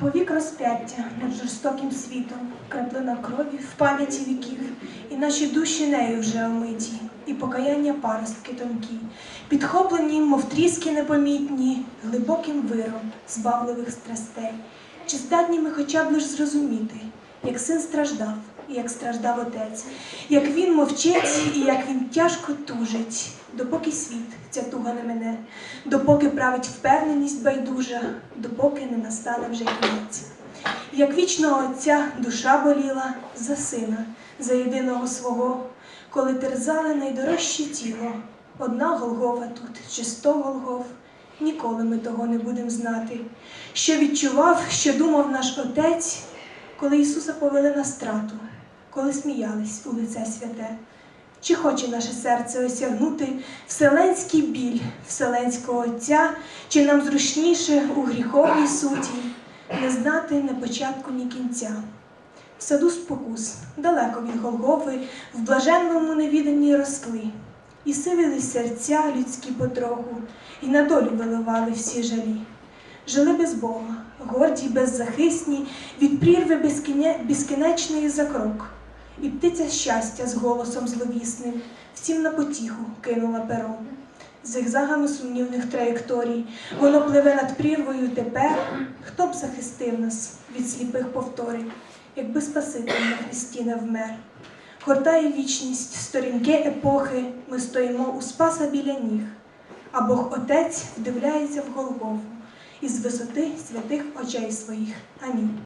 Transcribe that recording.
Повік розп'яття над жорстоким світом, краплина крові в пам'яті віків, і наші душі нею вже омиті, і покаяння паростки тонкі, підхоплені, мов тріски непомітні, глибоким виром збавливих страстей. Чи здатні ми хоча б лиш зрозуміти, як син страждав, і як страждав отець, як він мовчить і як він тяжко тужить, допоки світ ця туга не мене, допоки править впевненість байдужа, допоки не настане вже кінець. Як вічного отця душа боліла за сина, за єдиного свого, коли терзали найдорожче тіло, одна Голгофа тут чи сто Голгоф, ніколи ми того не будемо знати. Що відчував, що думав наш отець, коли Ісуса повели на страту, коли сміялись у лице святе. Чи хоче наше серце осягнути вселенський біль вселенського Отця, чи нам зручніше у гріховній суті не знати не початку, ні кінця? В саду спокус, далеко від Голгофи, в блаженному невіданні росли, і сивили серця людські потроху, і на долю виливали всі жалі. Жили без Бога, горді, беззахисні, від прірви безкіне- безкінечної за крок. І птиця щастя з голосом зловісним всім на потіху кинула перо. Зигзагами сумнівних траєкторій воно пливе над прірвою тепер. Хто б захистив нас від сліпих повторень, якби Спаситель на хресті не вмер? Гортає вічність, сторінки епохи, ми стоїмо у Спаса біля ніг, а Бог Отець вдивляється в Голгофу із висоти святих очей своїх. Амінь.